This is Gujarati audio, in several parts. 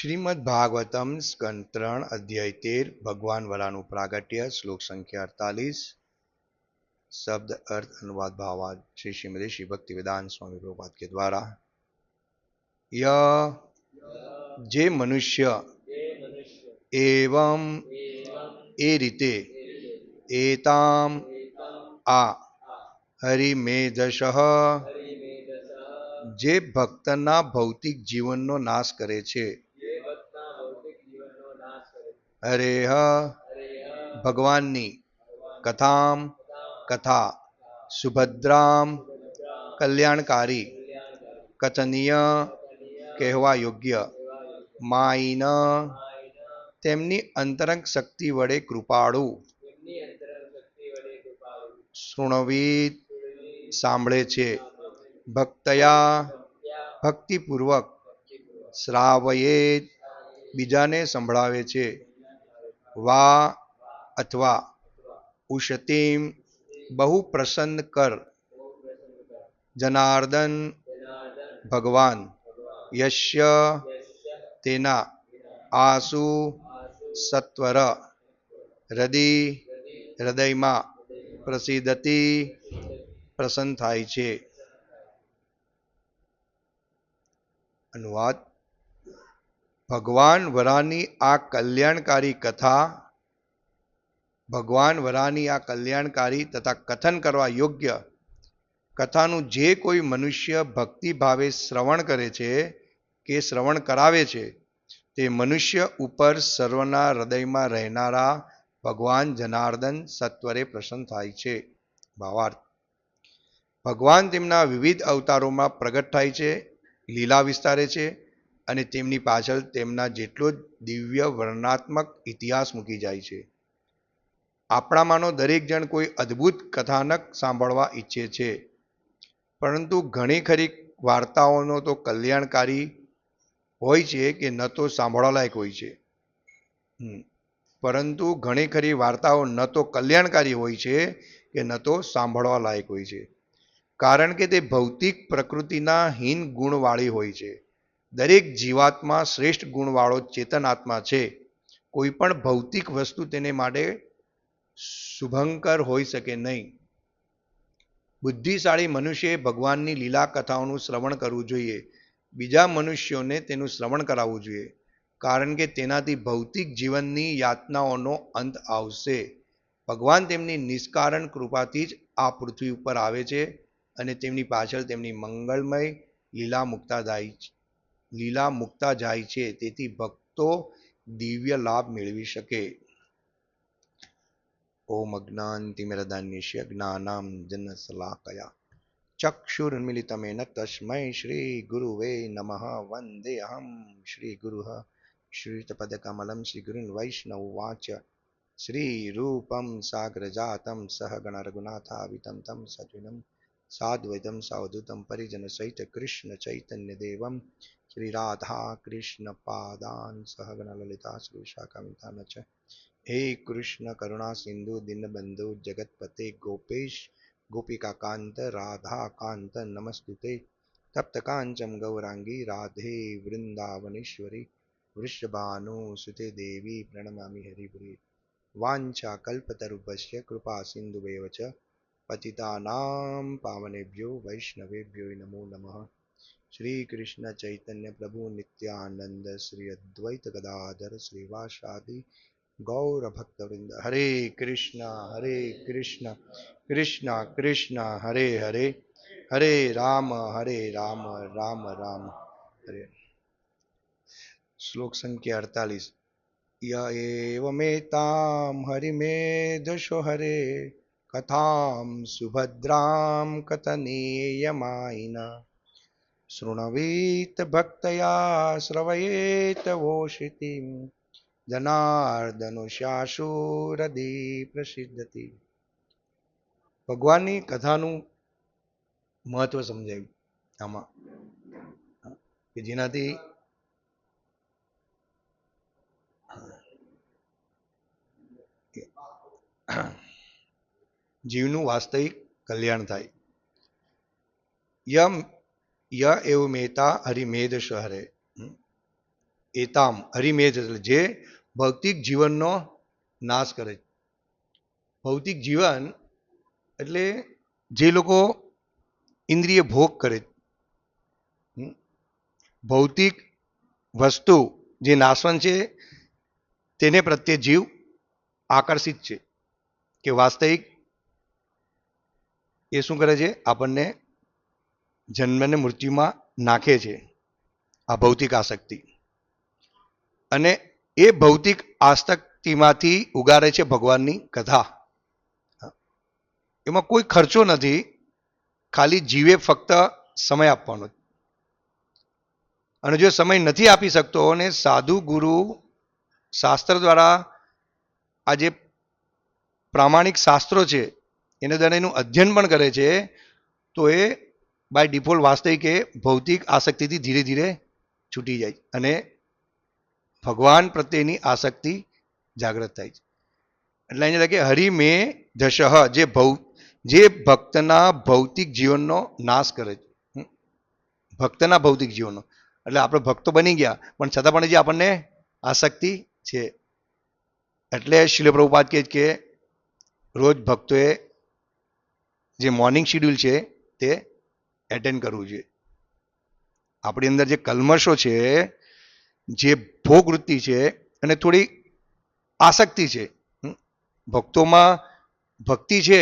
શ્રીમદ ભાગવતમ સ્કંદ ત્રણ અધ્યાય તેર, ભગવાન વરાનું પ્રાગટ્ય, શ્લોક સંખ્યા અડતાલીસ, શબ્દ અર્થ અનુવાદ ભાવાદ, શ્રી શ્રીમદી શ્રી ભક્તિ વિદાન સ્વામી પ્રભુપાદ કે દ્વારા. ય, જે મનુષ્ય એવમ એ રીતે એતામ આ હરિમેધશ જે ભક્તના ભૌતિક જીવનનો નાશ કરે છે. હરેહ ભગવાનની કથામ કથા સુભદ્રામ કલ્યાણકારી કથનીય કહેવા યોગ્ય. માઈન તેમની અંતરંગ શક્તિ વડે કૃપાળુ. શૃણવી સાંભળે છે. ભક્તયા ભક્તિપૂર્વક શ્રાવયેત બીજાને સંભળાવે છે. વા અથવા ઉશતીમ બહુ પ્રસન્ન કર. જનાર્દન ભગવાન. યશ્ય તેના આસુ સત્વર. હૃદય હૃદયમાં પ્રસિદ્ધતી પ્રસન્ન થાય છે. અનુવાદ. ભગવાન વરાની આ કલ્યાણકારી કથા, ભગવાન વરાની આ કલ્યાણકારી તથા કથન કરવા યોગ્ય કથાનું જે કોઈ મનુષ્ય ભક્તિ ભાવે શ્રવણ કરે છે, કે શ્રવણ કરાવે છે, તે મનુષ્ય ઉપર સર્વના હૃદયમાં રહેનારા ભગવાન જનાર્દન સત્વરે પ્રસન્ન થાય છે. ભાવાર્થ. ભગવાન તેમના વિવિધ અવતારોમાં પ્રગટ થાય છે, લીલા વિસ્તારે છે અને તેમની પાછળ તેમના જેટલો જ દિવ્ય વર્ણનાત્મક ઇતિહાસ મૂકી જાય છે. આપણામાંનો દરેક જણ કોઈ અદ્ભુત કથાનક સાંભળવા ઈચ્છે છે. પરંતુ ઘણી ખરી વાર્તાઓનો તો કલ્યાણકારી હોય છે કે ન તો સાંભળવાલાયક હોય છે. પરંતુ ઘણી ખરી વાર્તાઓ ન તો કલ્યાણકારી હોય છે કે ન તો સાંભળવા લાયક હોય છે. કારણ કે તે ભૌતિક પ્રકૃતિના હીન ગુણવાળી હોય છે. દરેક જીવાત્મા શ્રેષ્ઠ ગુણવાળો ચેતન આત્મા છે. કોઈ પણ ભૌતિક વસ્તુ તેને માટે શુભંકર હોઈ શકે નહીં. બુદ્ધિશાળી મનુષ્યએ ભગવાનની લીલા કથાઓનું શ્રવણ કરવું જોઈએ. બીજા મનુષ્યોને તેનું શ્રવણ કરાવવું જોઈએ, કારણ કે તેનાથી ભૌતિક જીવનની યાતનાઓનો અંત આવશે. ભગવાન તેમની નિષ્કારણ કૃપાથી જ આ પૃથ્વી ઉપર આવે છે અને તેમની પાછળ તેમની મંગળમય લીલા મુક્તાદાયી લીલા મૂકતા જાય છે, તેથી ભક્તો દિવ્ય લાભ મેળવી શકે. ઓમ અજ્ઞાનતિમિરદાન્યસ્ય જ્ઞાનામ જનસલાકયા. ચક્ષુર્મિલિતમેન તસ્મૈ શ્રી ગુરુવે નમઃ. વંદેહમ શ્રી ગુરુ. શ્રીતપદકમલમ શ્રી ગુરુન વૈષ્ણવ વાચ. શ્રીરૂપમ સાગ્રજાતમ સહગણ રઘુનાથાવિતમ તમ સજ્જનમ સાદ્વૈતમ સાવધૂતમ પરિજન સહિત કૃષ્ણ ચૈતન્ય દેવમ શ્રી રાધા કૃષ્ણ પાદાન સહગણ લલિતા શ્રી શાખામિતાન ચ હે કૃષ્ણ કરુણા સિંધુ દિનબંધુ જગતપતે ગોપેશ ગોપિકાકાંત રાધાકાંત નમસ્તુતે તપ્તકાંચમ ગૌરાંગી રાધે વૃંદાવનેશ્વરી વૃષભાનુ સુતે દેવી પ્રણમામી હરિપુરી વાંછા કલ્પતરુભસ્ય કૃપા સિંધુવેવ ચ પતિતાનામ પાવનેભ્યો વૈષ્ણવેભ્યો નમો નમઃ શ્રી કૃષ્ણ ચૈતન્ય પ્રભુ નિત્યાનંદ શ્રી અદ્વૈત ગદાધર શ્રીવાસાદિ ગૌર ભક્તવૃંદ હરે કૃષ્ણ હરે કૃષ્ણ કૃષ્ણ કૃષ્ણ હરે હરે હરે રામ હરે રામ રામ રામ હરે શ્લોક સંખ્યા અડતાલીસ ય એવમેતામ હરિમેધશો હરે કથામ સુભદ્રામ કથનેયમાયિના શૃણવીત ભક્તયા શ્રવયેત वोषितिं। જનાર્દનુશાશુરદી પ્રસિદ્ધતિ ભગવાનની કથાનું મહત્વ સમજાયું આમાં, કે જેનાથી જીવનું વાસ્તવિક કલ્યાણ થાય. યમ, ય એવ મેતા હરિમેધ શહરે. એતામ હરિમેધ એટલે જે ભૌતિક જીવનનો નાશ કરે ભૌતિક જીવન એટલે જે લોકો ઇન્દ્રિય ભોગ કરે ભૌતિક વસ્તુ જે નાશવન છે, તેને પ્રત્યે જીવ આકર્ષિત છે કે વાસ્તવિક એ શું કરે છે, આપણને જન્મને મૃત્યુમાં નાખે છે આ ભૌતિક આસક્તિ. અને એ ભૌતિક આસક્તિમાંથી ઉગારે છે ભગવાનની કથા. એમાં કોઈ ખર્ચો નથી, ખાલી જીવે ફક્ત સમય આપવાનો અને જો સમય નથી આપી શકતો અને સાધુ ગુરુ શાસ્ત્ર દ્વારા આ જે પ્રામાણિક શાસ્ત્રો છે એને એનું અધ્યયન પણ કરે છે, તો એ બાય ડિફોલ્ટ વાસ્તવિક એ ભૌતિક આસક્તિથી ધીરે ધીરે છૂટી જાય અને ભગવાન પ્રત્યેની આસક્તિ જાગૃત થાય છે. એટલે અહીંયા લખે, હરિ મે જશહ જે ભૌ, જે ભક્તના ભૌતિક જીવનનો નાશ કરે છે. ભક્તના ભૌતિક જીવનનો. એટલે આપણે ભક્તો બની ગયા, પણ છતાં પણ જે આપણને આસક્તિ છે. એટલે શિલ પ્રભુપાદ કહે કે, રોજ ભક્તોએ જે મોર્નિંગ શિડ્યુલ છે તે એટેન્ડ કરવું જોઈએ આપણી અંદર જે કલમશો છે, જે ભોગ વૃત્તિ છે અને થોડી આસક્તિ છે. ભક્તોમાં ભક્તિ છે,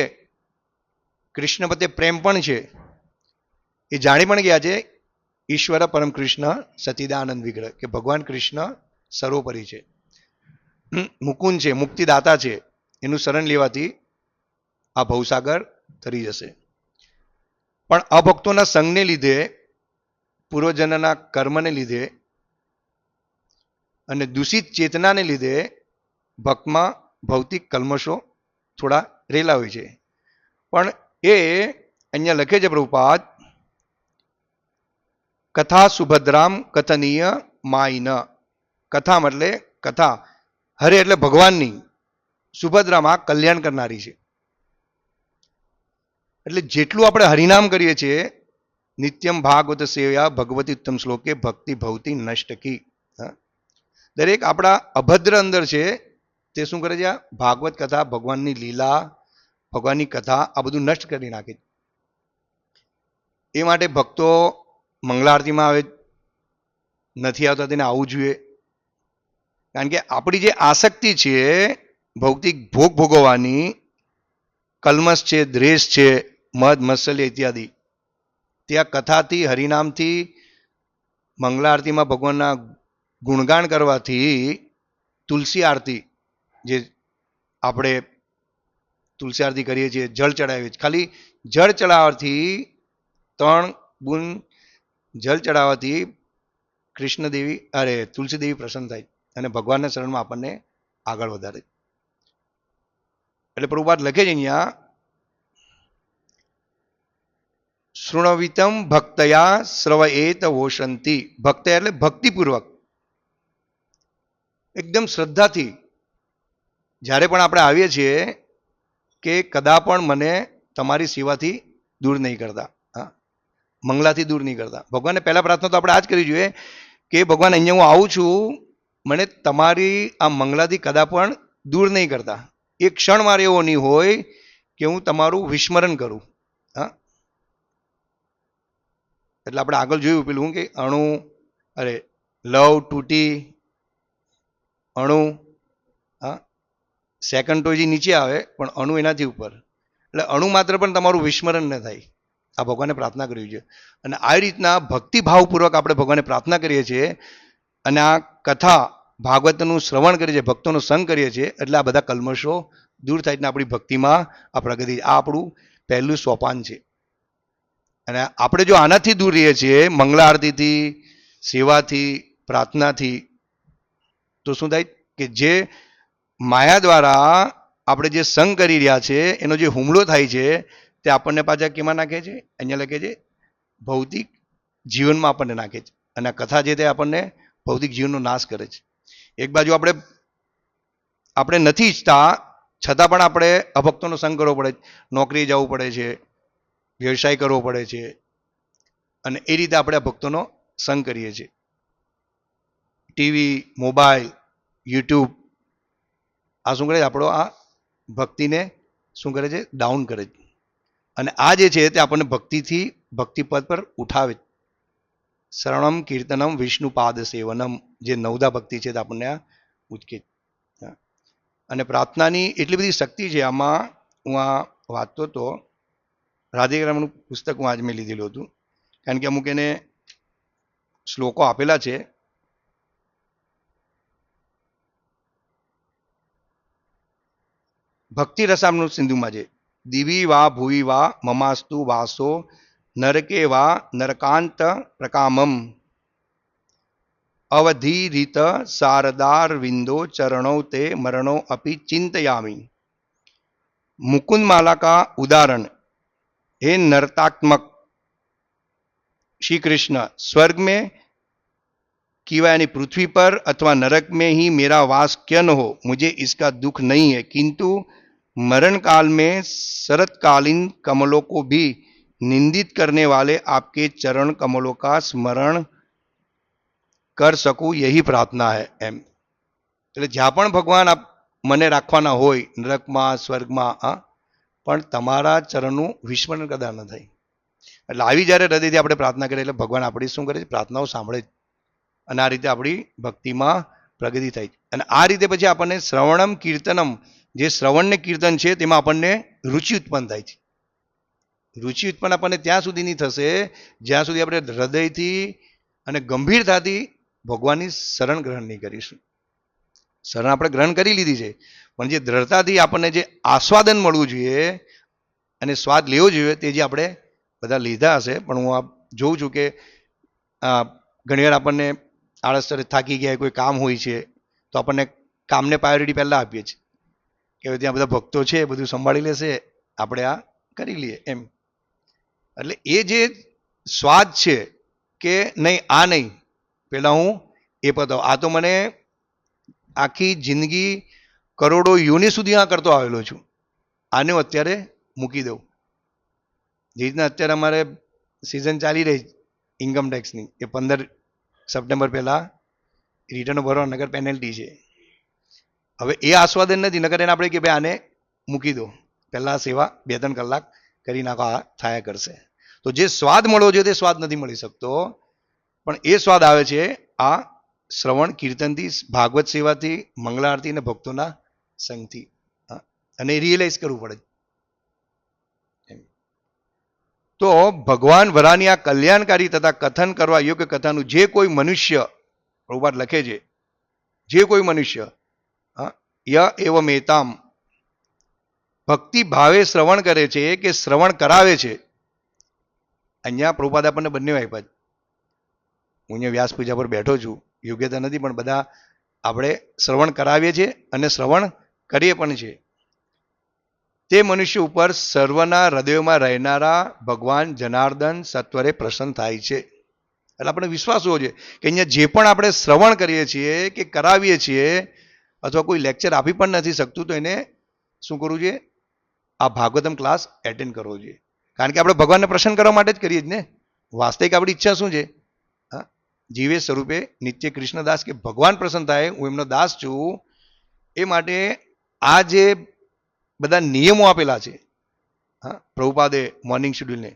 કૃષ્ણ પ્રત્યે પ્રેમ પણ છે, એ જાણી પણ ગયા છે ઈશ્વર પરમ કૃષ્ણ સતીદાનંદ વિગ્રહ કે ભગવાન કૃષ્ણ સર્વોપરી છે મુકુંદ છે, મુક્તિદાતા છે, એનું શરણ લેવાથી આ ભવસાગર તરી જશે. પણ અભક્તોના સંગને લીધે, પૂર્વજનના કર્મને લીધે અને દૂષિત ચેતનાને લીધે ભક્તમાં ભૌતિક કલ્મશો થોડા રહેલા હોય છે. પણ એ અહીંયા લખે છે પ્રભુપાદ, કથા સુભદ્રામ કથનીય માઈન કથા એટલે કથા. હરે એટલે ભગવાનની. સુભદ્રામાં કલ્યાણ કરનારી છે. એટલે જેટલું આપણે હરિનામ કરીએ છીએ, નિત્યમ ભાગવત સેવ્યા ભગવતી ઉત્તમ શ્લોકે ભક્તિ ભવતી નષ્ટકી? દરેક આપણા અભદ્ર અંદર છે, તે શું કરે છે? ભાગવત કથા, ભગવાનની લીલા, ભગવાનની કથા, આ બધું નષ્ટ કરી નાખે એ માટે ભક્તો મંગળારતીમાં આવે નથી આવતા તેને આવવું જોઈએ. કારણ કે આપણી જે આસક્તિ છે, ભૌતિક ભોગ ભોગવવાની કલ્મશ છે, દ્રેષ છે મદ મત્સલ્ય ઇત્યાદિ. ત્યાં કથાથી, હરિનામથી મંગલા આરતીમાં ભગવાનના ગુણગાન કરવાથી તુલસી આરતી, જે આપણે તુલસી આરતી કરીએ છીએ, જળ ચડાવીએ છીએ. ખાલી જળ ચડાવવાથી ત્રણ ગુણ જળ ચડાવવાથી કૃષ્ણદેવી, અરે, તુલસીદેવી પ્રસન્ન થાય અને ભગવાનના શરણમાં આપણને આગળ વધારે. એટલે પ્રભુપાદ લખે છે અહીંયા શૃણવિતમ ભક્તયા શ્રવએત વોશંતી ભક્ત એટલે ભક્તિપૂર્વક એકદમ શ્રદ્ધાથી જ્યારે પણ આપણે આવીએ છીએ કે કદા પણ મને તમારી સેવાથી દૂર નહીં કરતા, હા, મંગલાથી દૂર નહીં કરતા. ભગવાનને પહેલાં પ્રાર્થના તો આપણે આ જ કરવી જોઈએ કે ભગવાન અહીંયા હું આવું છું, મને તમારી આ મંગલાથી કદા પણ દૂર નહીં કરતા. એક ક્ષણ મારે એવો નહીં હોય કે હું તમારું વિસ્મરણ કરું, હા. એટલે આપણે આગળ જોયું પેલું કે અણુ, અરે, લવ તૂટી, અણુ, હા સેકન્ડ ટોજી નીચે આવે, પણ અણુ એનાથી ઉપર. એટલે અણુ માત્ર પણ તમારું વિસ્મરણ ન થાય. આ ભગવાને પ્રાર્થના કરવી છે. અને આ રીતના ભક્તિભાવપૂર્વક આપણે ભગવાને પ્રાર્થના કરીએ છીએ. અને આ કથા ભાગવતનું શ્રવણ કરીએ છીએ, ભક્તોનો સંગ કરીએ છીએ, એટલે આ બધા કલમશો દૂર થાય આપણી ભક્તિમાં આ પ્રગતિ, આ આપણું પહેલું સોપાન છે. અને આપણે જો આનાથી દૂર રહીએ છીએ મંગળા આરતીથી, સેવાથી, પ્રાર્થનાથી, તો શું થાય કે જે માયા દ્વારા આપણે જે સંગ કરી રહ્યા છે, એનો જે હુમલો થાય છે, તે આપણને પાછા કેમાં નાખે છે? અહીંયા લખે છે, ભૌતિક જીવનમાં આપણને નાખે છે. અને કથા જે તે આપણને ભૌતિક જીવનનો નાશ કરે છે. એક બાજુ આપણે આપણે નથી ઈચ્છતા, છતાં પણ આપણે અભક્તોનો સંગ કરવો પડે છે. નોકરી જવું પડે છે. વ્યવસાય કરવો પડે છે. અને એ રીતે આપણે આ ભક્તોનો સંગ કરીએ છીએ. ટીવી, મોબાઈલ, યુટ્યુબ, આ શું કરે છે? આપણો આ ભક્તિને શું કરે છે? ડાઉન કરે છે. અને આ જે છે તે આપણને ભક્તિથી, ભક્તિપદ પર ઉઠાવે શરણમ કીર્તનમ વિષ્ણુપાદ સેવનમ જે નવદા ભક્તિ છે તે આપણને આ ઉચકે. અને પ્રાર્થનાની એટલી બધી શક્તિ છે આમાં હું આ વાંચતો હતો રાધિકારમણનું પુસ્તક હું આજ મેં લીધેલું હતું. કારણ કે અમુક એને શ્લોકો આપેલા છે. ભક્તિ રસામનું સિંધુમાં છે દિવી વા ભુવી વા મમાસ્તુ વાસો નરકે વા નરકાંત પ્રકામમ. અવધિરીત શારદાર વિંદો ચરણો તે મરણો અપી ચિંતયામી. મુકુંદ માલાકા ઉદાહરણ हे नर्तात्मक श्री कृष्ण स्वर्ग में किवा यानी पृथ्वी पर अथवा नरक में ही मेरा वास क्यों न हो मुझे इसका दुख नहीं है किंतु मरण काल में शरतकालीन कमलों को भी निंदित करने वाले आपके चरण कमलों का स्मरण कर सकूं यही प्रार्थना है એમ એટલે જ્યાં પણ ભગવાન આપ મને રાખવાના હોય નરકમાં સ્વર્ગમાં આ પણ તમારા ચરણનું વિસ્મરણ કદા ન થાય. એટલે આવી જ્યારે હૃદયથી આપણે પ્રાર્થના કરીએ એટલે ભગવાન આપણી શું કરે છે? પ્રાર્થનાઓ સાંભળે છે. અને આ રીતે આપણી ભક્તિમાં પ્રગતિ થાય છે. અને આ રીતે પછી આપણને શ્રવણમ કીર્તનમ, જે શ્રવણ ને કીર્તન છે તેમાં આપણને રુચિ ઉત્પન્ન થાય છે. રુચિ ઉત્પન્ન આપણને ત્યાં સુધીની થશે, જ્યાં સુધી આપણે હૃદયથી અને ગંભીરતાથી ભગવાનની શરણ ગ્રહણ નહીં કરીશું. શરણ આપણે ગ્રહણ કરી લીધી છે. પણ જે દ્રઢતાથી આપણને જે આસ્વાદન મળવું જોઈએ અને સ્વાદ લેવો જોઈએ તે જે આપણે બધા લીધા હશે, પણ હું આ જોઉં છું કે ઘણીવાર આપણને આળસરે થાકી ગયા, કોઈ કામ હોય છે, તો આપણને કામને પ્રાયોરિટી પહેલાં આપીએ છીએ. કે ત્યાં બધા ભક્તો છે, બધું સંભાળી લેશે, આપણે આ કરી લઈએ એમ. એટલે એ જે સ્વાદ છે કે નહીં, આ નહીં, પહેલાં હું એ પતાવ. આ તો મને આખી જિંદગી કરોડો યુનિ સુધી આ કરતો આવેલો છું. આને હું અત્યારે મૂકી દઉં. જે રીતના અત્યારે અમારે સિઝન ચાલી રહી ઇન્કમ ટેક્સની એ પંદર સપ્ટેમ્બર પહેલાં રિટર્ન ભરવા નગર પેનલ્ટી છે. હવે એ આસ્વાદન નથી નગર એને આપણે કે ભાઈ આને મૂકી દો. પહેલાં સેવા બે ત્રણ કલાક કરી નાખો, આ થયા કરશે. તો જે સ્વાદ મળવો જોઈએ તે સ્વાદ નથી મળી શકતો. પણ એ સ્વાદ આવે છે આ શ્રવણ કીર્તનથી, ભાગવત સેવાથી મંગળા આરતી અને ભક્તોના સંગથી, હા. અને રિયલાઇઝ કરવું પડે. તો ભગવાન વરાની આ કલ્યાણકારી તથા કથન કરવા યોગ્ય કથાનું જે કોઈ મનુષ્ય, પ્રભુપાદ લખે છે, જે કોઈ મનુષ્ય ય એવ મેતામ ભક્તિ ભાવે શ્રવણ કરે છે કે શ્રવણ કરાવે છે. અહીંયા પ્રભુપાદ આપણને બંને આપ્યા હું અહીંયા વ્યાસ પૂજા પર બેઠો છું. યોગ્યતા નથી, પણ બધા આપણે શ્રવણ કરાવીએ છીએ અને શ્રવણ કરીએ પણ છીએ. તે મનુષ્ય ઉપર સર્વના હૃદયોમાં રહેનારા ભગવાન જનાર્દન સત્વરે પ્રસન્ન થાય છે. એટલે આપણે વિશ્વાસ હોવો જોઈએ કે અહીંયા જે પણ આપણે શ્રવણ કરીએ છીએ કે કરાવીએ છીએ, અથવા કોઈ લેક્ચર આપી પણ નથી શકતું, તો એને શું કરવું જોઈએ? આ ભાગવતમ ક્લાસ એટેન્ડ કરવો જોઈએ. કારણ કે આપણે ભગવાનને પ્રસન્ન કરવા માટે જ કરીએ જ ને. વાસ્તવિક આપણી ઈચ્છા શું છે? હા? જીવે સ્વરૂપે નિત્ય કૃષ્ણદાસ કે ભગવાન પ્રસન્ન થાય, હું એમનો દાસ છું, એ માટે આ જે બધા નિયમો આપેલા છે, હા, પ્રભુપાદે મોર્નિંગ શેડ્યુલને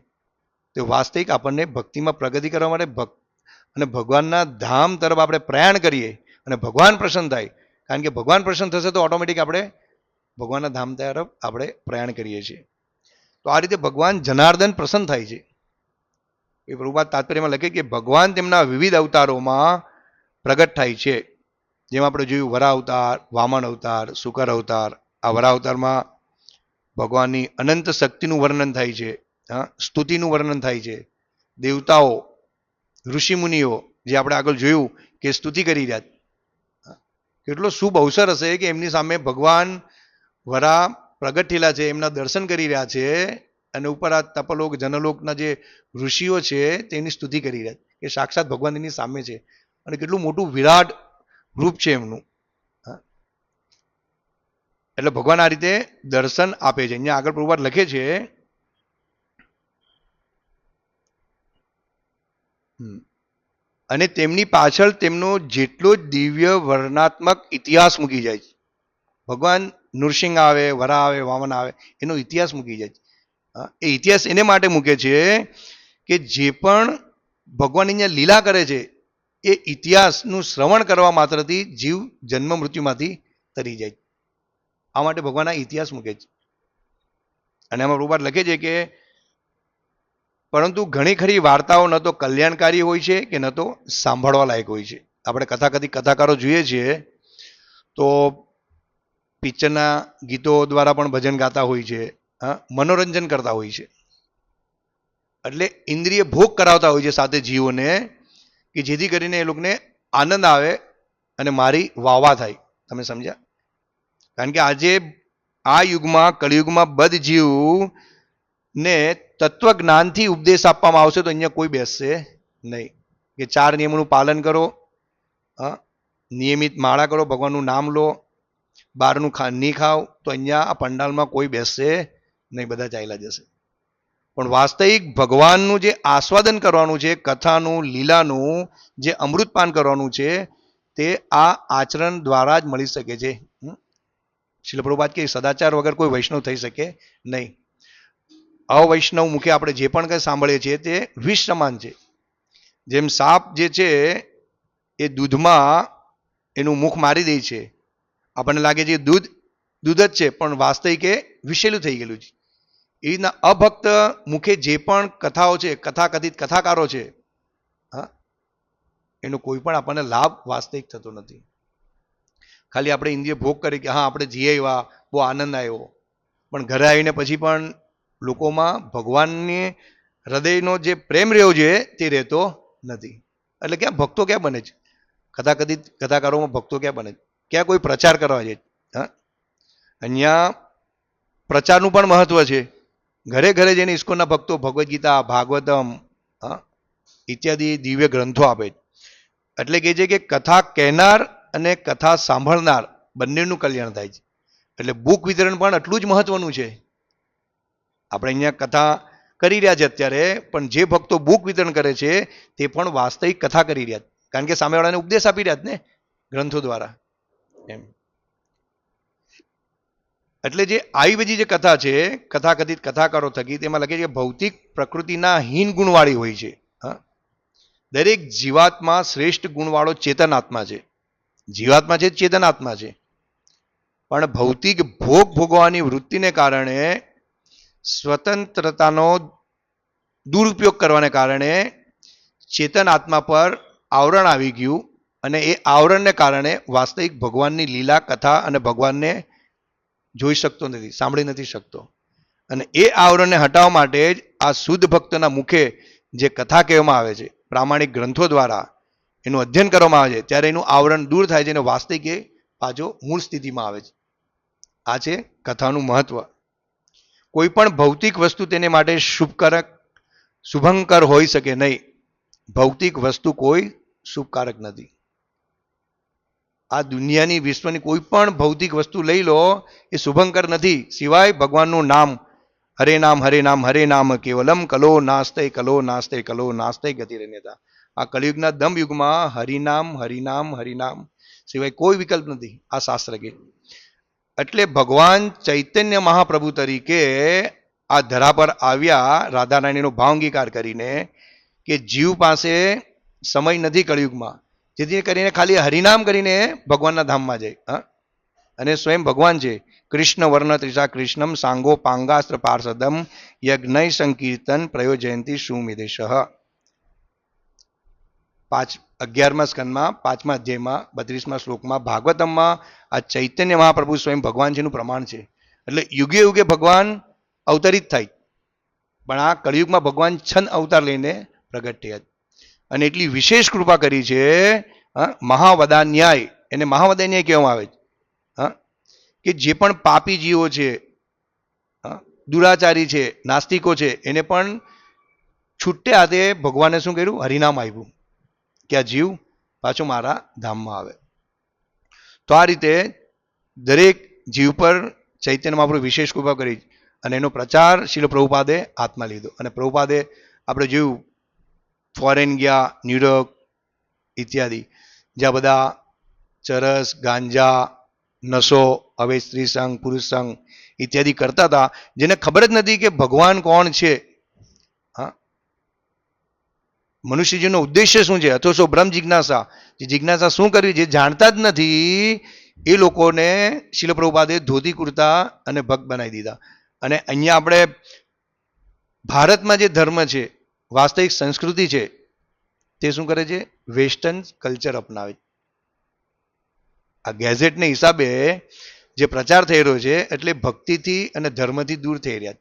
તે વાસ્તવિક આપણને ભક્તિમાં પ્રગતિ કરવા માટે ભક્ત અને ભગવાનના ધામ તરફ આપણે પ્રયાણ કરીએ અને ભગવાન પ્રસન્ન થાય, કારણ કે ભગવાન પ્રસન્ન થશે તો ઓટોમેટિક આપણે ભગવાનના ધામ તરફ આપણે પ્રયાણ કરીએ છીએ. તો આ રીતે ભગવાન જનાર્દન પ્રસન્ન થાય છે. એ પ્રભુપાદ તાત્પર્યમાં લખે કે ભગવાન તેમના વિવિધ અવતારોમાં પ્રગટ થાય છે. જેમ આપણે જોયું, વરા અવતાર, વામન અવતાર શુકર અવતાર, આ વરા અવતારમાં ભગવાનની અનંત શક્તિનું વર્ણન થાય છે, હા, સ્તુતિનું વર્ણન થાય છે. દેવતાઓ, ઋષિમુનિઓ, જે આપણે આગળ જોયું કે સ્તુતિ કરી રહ્યા કેટલો શુભ અવસર હશે કે એમની સામે ભગવાન વરા પ્રગટ થયેલા છે, એમના દર્શન કરી રહ્યા છે અને ઉપર આ તપલોક, જનલોકના જે ઋષિઓ છે, તેની સ્તુતિ કરી રહ્યા છે, કે સાક્ષાત ભગવાન એની સામે છે. અને કેટલું મોટું વિરાટ રૂપ છે એમનું. એટલે ભગવાન આ રીતે દર્શન આપે છે. અહીંયા આગળ પ્રભુપાદ લખે છે. અને તેમની પાછળ તેમનો જેટલો જ દિવ્ય વર્ણનાત્મક ઇતિહાસ મૂકી જાય છે. ભગવાન નૃસિંહ આવે, વરા આવે, વામન આવે, એનો ઇતિહાસ મૂકી જાય છે. એ ઇતિહાસ એને માટે મૂકે છે કે જે પણ ભગવાન અહીંયા લીલા કરે છે એ ઇતિહાસનું શ્રવણ કરવા માત્રથી જીવ જન્મ મૃત્યુમાંથી તરી જાય. આ માટે ભગવાન આ ઇતિહાસ મૂકે છે. અને એમાં પ્રભુપાદ લખે છે કે, પરંતુ ઘણી ખરી વાર્તાઓ ન તો કલ્યાણકારી હોય છે કે ન તો સાંભળવા લાયક હોય છે. આપણે કથાકથિત કથાકારો જોઈએ છીએ તો પિક્ચરના ગીતો દ્વારા પણ ભજન ગાતા હોય છે, હા, મનોરંજન કરતા હોય છે. એટલે ઇન્દ્રિય ભોગ કરાવતા હોય છે સાથે જીવોને કે જેથી કરીને એ લોકોને આનંદ આવે અને મારી વાવા થાય. તમે સમજ્યા? કારણ કે આજે આ યુગમાં, કળિયુગમાં બધ જીવ ને તત્વજ્ઞાનથી ઉપદેશ આપવામાં આવશે તો અહીંયા કોઈ બેસશે નહીં. કે ચાર નિયમોનું પાલન કરો હા નિયમિત માળા કરો, ભગવાનનું નામ લો બહારનું ખા, નહીં ખાવ, તો અહીંયા આ પંડાલમાં કોઈ બેસશે નહીં, બધા ચાલ્યા જશે. પણ વાસ્તવિક ભગવાનનું જે આસ્વાદન કરવાનું છે, કથાનું, લીલાનું, જે અમૃતપાન કરવાનું છે, તે આ આચરણ દ્વારા જ મળી શકે છે? શીલ પ્રભુપાદ કે સદાચાર વગર કોઈ વૈષ્ણવ થઈ શકે નહીં. અવૈષ્ણવ મુખે આપણે જે પણ કંઈ સાંભળીએ છીએ તે વિષ સમાન છે. જેમ સાપ જે છે, એ દૂધમાં એનું મુખ મારી દે છે. આપણને લાગે છે દૂધ દૂધ જ છે, પણ વાસ્તવિક એ વિષેલું થઈ ગયેલું છે. એ રીતના અભક્ત મુખે જે પણ કથાઓ છે, કથાકથિત કથાકારો છે, હા, એનો કોઈ પણ આપણને લાભ વાસ્તવિક થતો નથી. ખાલી આપણે ઇન્દ્રિય ભોગ કરી કે હા, આપણે જઈ આવ્યા, બહુ આનંદ આવ્યો. પણ ઘરે આવીને પછી પણ લોકોમાં ભગવાનની હૃદયનો જે પ્રેમ રહ્યો છે, તે રહેતો નથી. એટલે ક્યાં ભક્તો ક્યાં બને છે? કથાકથિત કથાકારોમાં ભક્તો ક્યાં બને છે? ક્યાં કોઈ પ્રચાર કરવા છે? હા? અહીંયા પ્રચારનું પણ મહત્વ છે. ઘરે ઘરે જઈને ઇસ્કોનના ભક્તો ભગવદ્ ગીતા, ભાગવતમ, હા, ઇત્યાદિ દિવ્ય ગ્રંથો આપે એટલે કે છે કે કથા કહેનાર અને કથા સાંભળનાર બંનેનું કલ્યાણ થાય છે. એટલે બુક વિતરણ પણ એટલું જ મહત્વનું છે. આપણે અહીંયા કથા કરી રહ્યા છે અત્યારે, પણ જે ભક્તો બુક વિતરણ કરે છે, તે પણ વાસ્તવિક કથા કરી રહ્યા કારણ કે સામેવાળાને ઉપદેશ આપી રહ્યા છે ને ગ્રંથો દ્વારા. એમ. એટલે જે આવી બધી જે કથા છે કથાકથિત કથાકારો થકી તેમાં લખે છે કે ભૌતિક પ્રકૃતિના હીન ગુણવાળી હોય છે. હા? દરેક જીવાત્મા શ્રેષ્ઠ ગુણવાળો ચેતનાત્મા છે. જીવાત્મા છે ચેતનાત્મા છે. પણ ભૌતિક ભોગ ભોગવાની વૃત્તિને કારણે, સ્વતંત્રતાનો દુરુપયોગ કરવાને કારણે ચેતન આત્મા પર આવરણ આવી ગયું અને એ આવરણને કારણે વાસ્તવિક ભગવાનની લીલા કથા અને ભગવાનને જોઈ શકતો નથી, સાંભળી નથી શકતો. અને એ આવરણને હટાવવા માટે જ આ શુદ્ધ ભક્તના મુખે જે કથા કહેવામાં આવે છે, પ્રામાણિક ગ્રંથો દ્વારા એનું અધ્યયન કરવામાં આવે છે, ત્યારે એનું આવરણ દૂર થાય છે અને વાસ્તવિક એ પાછો મૂળ સ્થિતિમાં આવે છે. આ છે કથાનું મહત્વ. કોઈ પણ ભૌતિક વસ્તુ તેને માટે શુભકારક, શુભંકર હોઈ શકે નહીં. ભૌતિક વસ્તુ કોઈ શુભકારક નથી. આ દુનિયાની, વિશ્વની કોઈ પણ ભૌતિક વસ્તુ લઈ લો, એ શુભંકર નથી. સિવાય ભગવાનનું નામ, હરે નામ હરે નામ હરે નામ, કેવલમ કલો નાસ્તે કલો નાસ્તે કલો નાસ્તે ગતિરન્યતા આ કળિયુગના દમ યુગમાં હરિનામ હરિનામ હરિનામ સિવાય કોઈ વિકલ્પ નથી આ શાસ્ત્ર કે એટલે ભગવાન ચૈતન્ય મહાપ્રભુ તરીકે આ ધરા પર આવ્યા, રાધારાણીનો ભાવ અંગીકાર કરીને કે જીવ પાસે સમય નથી કળિયુગમાં. જેથી કરીને ખાલી હરિનામ કરીને ભગવાનના ધામમાં જાય, હા? અને સ્વયં ભગવાન છે, કૃષ્ણ વર્ણ ત્રિષા કૃષ્ણમ સાંગો પાંગાસ્ત્ર પાર્ષદમ યજ્ઞ સંકીર્તન પ્રયોજયંતી સુમિદેશ. પાંચ, અગિયારમા સ્કંદમાં, પાંચમા અધ્યાયમાં, બત્રીસમા શ્લોકમાં, ભાગવતમમાં આ ચૈતન્ય મહાપ્રભુ સ્વયં ભગવાન છે પ્રમાણ છે. એટલે યુગે યુગે ભગવાન અવતરિત થાય. પણ આ કળિયુગમાં ભગવાન છન અવતાર લઈને પ્રગટ થયા. અને એટલી વિશેષ કૃપા કરી છે મહાવદા ન્યાય એને મહાવદા ન્યાય કહેવામાં આવે છે, હા, કે જે પણ પાપી જીવો છે દુરાચારી છે, નાસ્તિકો છે, એને પણ છૂટે હાથે ભગવાને શું કર્યું? હરિનામ આપ્યું કે આ જીવ પાછો મારા ધામમાં આવે. તો આ રીતે દરેક જીવ પર ચૈતન્ય મહાપ્રભુ વિશેષ કૃપા કરી અને એનો પ્રચાર શિલ પ્રભુપાદે હાથમાં લીધો. અને પ્રભુપાદે આપણે જોયું ફોરેન ગયા, ન્યુયોર્ક ઇત્યાદિ, જ્યાં બધા ચરસ, ગાંજા નશો હવે સ્ત્રી સંઘ, પુરુષ સંઘ ઇત્યાદિ કરતા હતા, જેને ખબર જ નથી કે ભગવાન કોણ છે. હા? મનુષ્યજીનો ઉદ્દેશ્ય શું છે? અથવા શું બ્રહ્મ જિજ્ઞાસા? જે જિજ્ઞાસા શું કરવી? જે જાણતા જ નથી, એ લોકોને શિલપ્રભુપાદે ધોતી કુર્તા અને ભક્ત બનાવી દીધા. અને અહીંયા આપણે ભારતમાં જે ધર્મ છે વાસ્તવિક સંસ્કૃતિ છે, તે શું કરે છે? વેસ્ટર્ન કલ્ચર અપનાવે આ ગેઝેટને હિસાબે જે પ્રચાર થઈ રહ્યો છે, એટલે ભક્તિથી અને ધર્મથી દૂર થઈ રહ્યા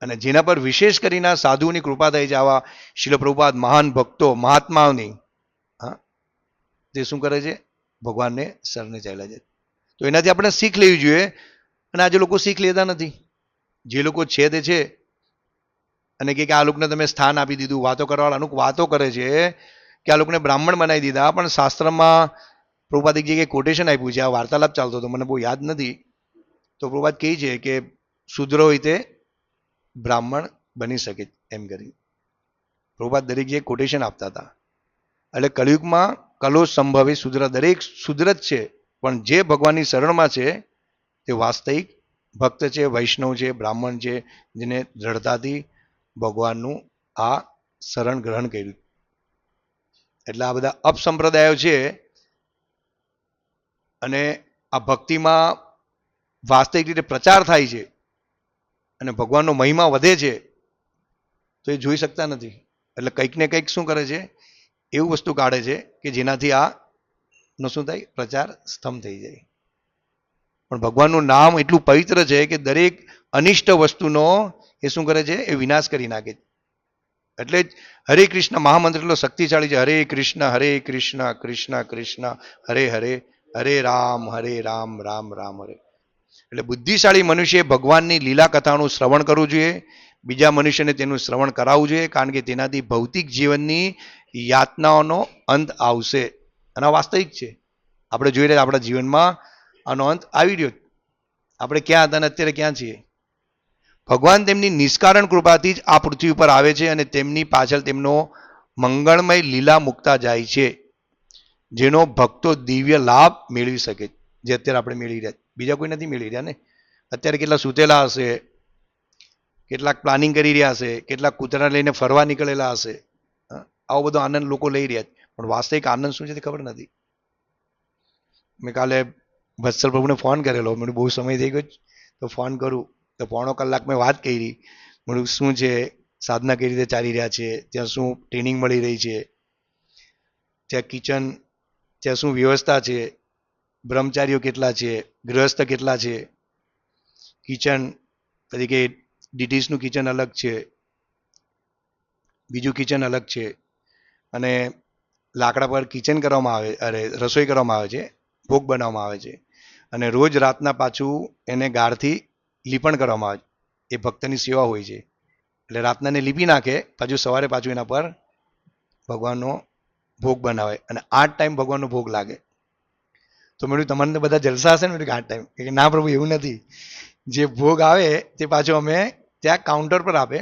અને જેના પર વિશેષ કરીને સાધુની કૃપા થઈ છે, આવા શિલપ્રભુપાદ મહાન ભક્તો, મહાત્માઓની, હા? તે શું કરે છે? ભગવાનને શરણે ચાલ્યા છે. તો એનાથી આપણે શીખ લેવી જોઈએ, અને આજે લોકો શીખ લેતા નથી. જે લોકો છે તે છે અને કે આ લોકોને તમે સ્થાન આપી દીધું, વાતો કરવાવાળા અનુક વાતો કરે છે કે આ લોકોને બ્રાહ્મણ બનાવી દીધા, પણ શાસ્ત્રમાં પ્રભુપાદિકજી કે કોટેશન આપ્યું છે, આ વાર્તાલાપ ચાલતો હતો, મને બહુ યાદ નથી. તો પ્રભુપાદ કહે છે કે શુદ્ર હોય તે બ્રાહ્મણ બની શકે એમ કરી. પ્રભુપાદ દરેક જે કોટેશન આપતા હતા. એટલે કલયુગમાં કલો સંભવે શુદ્ર, દરેક શુદ્ર જ છે, પણ જે ભગવાનની શરણમાં છે, તે વાસ્તવિક ભક્ત છે, વૈષ્ણવ છે, બ્રાહ્મણ છે, જેને દ્રઢતાથી ભગવાનનું આ શરણ ગ્રહણ કર્યું. એટલે આ બધા અપસંપ્રદાયો છે અને આ ભક્તિમાં વાસ્તવિક રીતે પ્રચાર થાય છે અને ભગવાનનો મહિમા વધે છે, તો એ જોઈ શકતા નથી. એટલે કંઈક ને કંઈક શું કરે છે? એવું વસ્તુ કાઢે છે કે જેનાથી આ નો શું થાય? પ્રચાર સ્તંભ થઈ જાય. પણ ભગવાનનું નામ એટલું પવિત્ર છે કે દરેક અનિષ્ટ વસ્તુનો એ શું કરે છે? એ વિનાશ કરી નાખે છે. એટલે જ હરે કૃષ્ણ મહામંત્ર એટલો શક્તિશાળી છે. હરે કૃષ્ણ હરે કૃષ્ણ કૃષ્ણ કૃષ્ણ, હરે હરે હરે રામ હરે રામ રામ રામ, હરે. એટલે બુદ્ધિશાળી મનુષ્યએ ભગવાનની લીલા કથાનું શ્રવણ કરવું જોઈએ. બીજા મનુષ્યને તેનું શ્રવણ કરાવવું જોઈએ, કારણ કે તેનાથી ભૌતિક જીવનની યાતનાઓનો અંત આવશે. અને વાસ્તવિક છે. આપણે જોઈ રહ્યા આપણા જીવનમાં આનો અંત આવી રહ્યો આપણે ક્યાં હતા અને અત્યારે ક્યાં છીએ? ભગવાન તેમની નિષ્કારણ કૃપાથી જ આ પૃથ્વી ઉપર આવે છે અને તેમની પાછળ તેમનો મંગળમય લીલા મૂકતા જાય છે, જેનો ભક્તો દિવ્ય લાભ મેળવી શકે જે અત્યારે આપણે મેળવી રહ્યા બીજા કોઈ નથી મેળવી રહ્યા ને? અત્યારે કેટલા સૂતેલા હશે, કેટલાક પ્લાનિંગ કરી રહ્યા હશે, કેટલાક કૂતરા લઈને ફરવા નીકળેલા હશે. આવો બધો આનંદ લોકો લઈ રહ્યા છે. પણ વાસ્તવિક આનંદ શું છે તે ખબર નથી. મેં કાલે વત્સલ પ્રભુને ફોન કરેલો. મને બહુ સમય થઈ ગયો તો ફોન કરું. તો પોણો કલાક મેં વાત કરી. મને શું છે? સાધના કઈ રીતે ચાલી રહ્યા છે? ત્યાં શું ટ્રેનિંગ મળી રહી છે? ત્યાં કિચન ત્યાં શું વ્યવસ્થા છે? બ્રહ્મચારીઓ કેટલા છે? ગૃહસ્થ કેટલા છે? કિચન તરીકે ડીટીસનું કિચન અલગ છે. બીજું કિચન અલગ છે. અને લાકડા પર કિચન કરવામાં આવે, અરે, રસોઈ કરવામાં આવે છે, ભોગ બનાવવામાં આવે છે. અને રોજ રાતના પાછું એને ગાળથી લીપણ કરવામાં આવે. એ ભક્તની સેવા હોય છે. એટલે રાતના ને લીપી નાખે, પાછું સવારે પાછું એના પર ભગવાનનો ભોગ બનાવે. અને આઠ ટાઈમ ભગવાનનો ભોગ લાગે. તો મેં તમને બધા જલસા હશે? ને મેં આઠ ટાઈમ. કે ના પ્રભુ, એવું નથી. જે ભોગ આવે, તે પાછો અમે ત્યાં કાઉન્ટર પર આપે.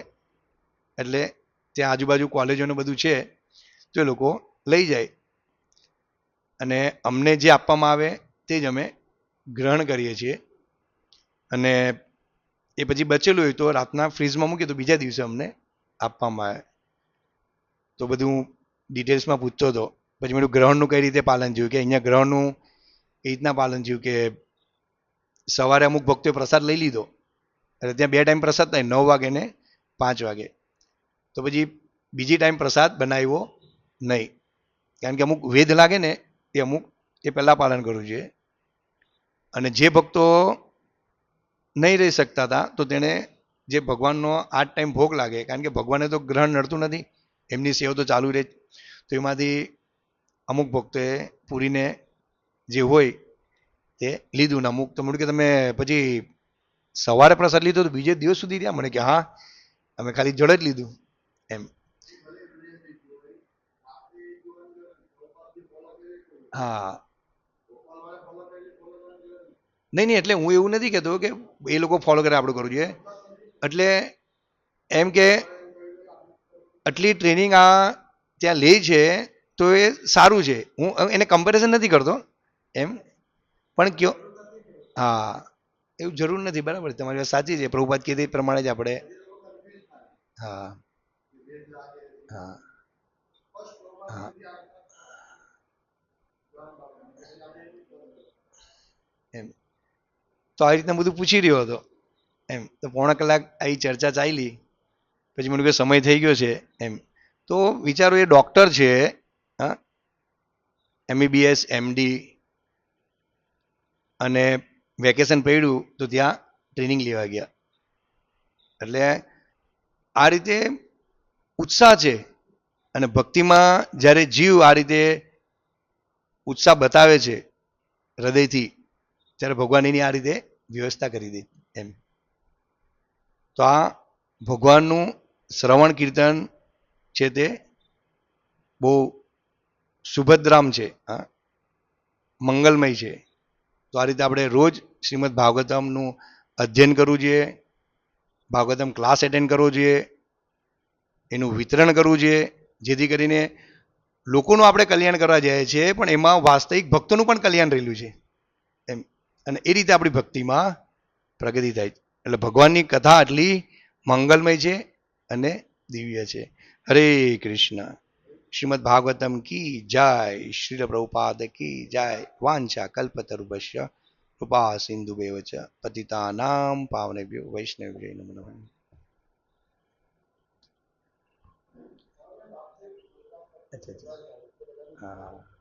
એટલે ત્યાં આજુબાજુ કોલેજોને બધું છે, તો એ લોકો લઈ જાય. અને અમને જે આપવામાં આવે, તે જ અમે ગ્રહણ કરીએ છીએ. અને એ પછી બચેલું હોય તો રાતના ફ્રીજમાં મૂકીએ તો બીજા દિવસે અમને આપવામાં આવે. તો બધું હું ડિટેલ્સમાં પૂછતો હતો. પછી મેં ગ્રહણનું કઈ રીતે પાલન થયું કે અહીંયા ગ્રહણનું એ રીતના પાલન થયું કે સવારે અમુક ભક્તોએ પ્રસાદ લઈ લીધો. એટલે ત્યાં બે ટાઈમ પ્રસાદ થાય, નવ વાગે ને પાંચ વાગે. તો પછી બીજી ટાઈમ પ્રસાદ બનાવ્યો નહીં. કારણ કે અમુક વેદ લાગે ને એ અમુક એ પહેલાં પાલન કરવું જોઈએ. અને જે ભક્તો નહીં રહી શકતા હતા, તો તેણે જે ભગવાનનો આઠ ટાઈમ ભોગ લાગે, કારણ કે ભગવાને તો ગ્રહણ નડતું નથી, એમની સેવા તો ચાલુ રહે. તો એમાંથી અમુક ભક્તોએ પૂરીને જે હોય તે લીધું ને અમુક તો કે તમે પછી સવારે પ્રસાદ લીધો તો બીજે દિવસ સુધી રહ્યા? મને કે હા, અમે ખાલી જળ જ લીધું, એમ. હા. નહીં નહીં, એટલે હું એવું નથી કહેતો કે એ લોકો ફોલો કરે આપણે કરવું જોઈએ. એટલે એમ કે આટલી ટ્રેનિંગ આ ત્યાં લે છે તો એ સારું છે. હું એને કમ્પેરિઝન નથી કરતો. એમ? પણ કયો? હા. એવું જરૂર નથી, બરાબર. તમારી વાત સાચી છે. પ્રભુપાત કીધી પ્રમાણે જ આપણે. હા. હા. હા. તો આ રીતના બધું પૂછી રહ્યો હતો. એમ, તો પોણા કલાક આવી ચર્ચા ચાલી, પછી મને કે સમય થઈ ગયો છે, એમ. તો વિચારો, એ ડૉક્ટર છે, હા, એમબીબીએસ, એમડી, અને વેકેશન પડ્યું તો ત્યાં ટ્રેનિંગ લેવા ગયા. એટલે આ રીતે ઉત્સાહ છે, અને ભક્તિમાં જ્યારે જીવ આ રીતે ઉત્સાહ બતાવે છે, હૃદયથી ત્યારે ભગવાન એની આ રીતે વ્યવસ્થા કરી દે એમ. તો આ ભગવાનનું શ્રવણ કીર્તન છે તે બહુ સુભદ્રામ છે, હા, મંગલમય છે. તો આ રીતે આપણે રોજ શ્રીમદ ભાગવતમનું અધ્યયન કરવું જોઈએ, ભાગવતમ ક્લાસ એટેન્ડ કરવો જોઈએ, એનું વિતરણ કરવું જોઈએ, જેથી કરીને લોકોનું આપણે કલ્યાણ કરવા જઈએ છીએ, પણ એમાં વાસ્તવિક ભક્તોનું પણ કલ્યાણ રહેલું છે, એમ. અને એ રીતે આપણી ભક્તિમાં પ્રગતિ થાય એટલે ભગવાનની કથા આટલી મંગલમય છે અને દિવ્ય છે. હરે કૃષ્ણ. શ્રીમદ ભાગવતમ કી જય. શ્રીલ પ્રભુપાદ કી જય. વાંચા કલ્પતરુભસ્ય. કૃપા સિંધુ બેવચ પતિતા નામ પાવનેભ્યો વૈષ્ણવ્યો નમો. નમઃ અચ્છા. હા.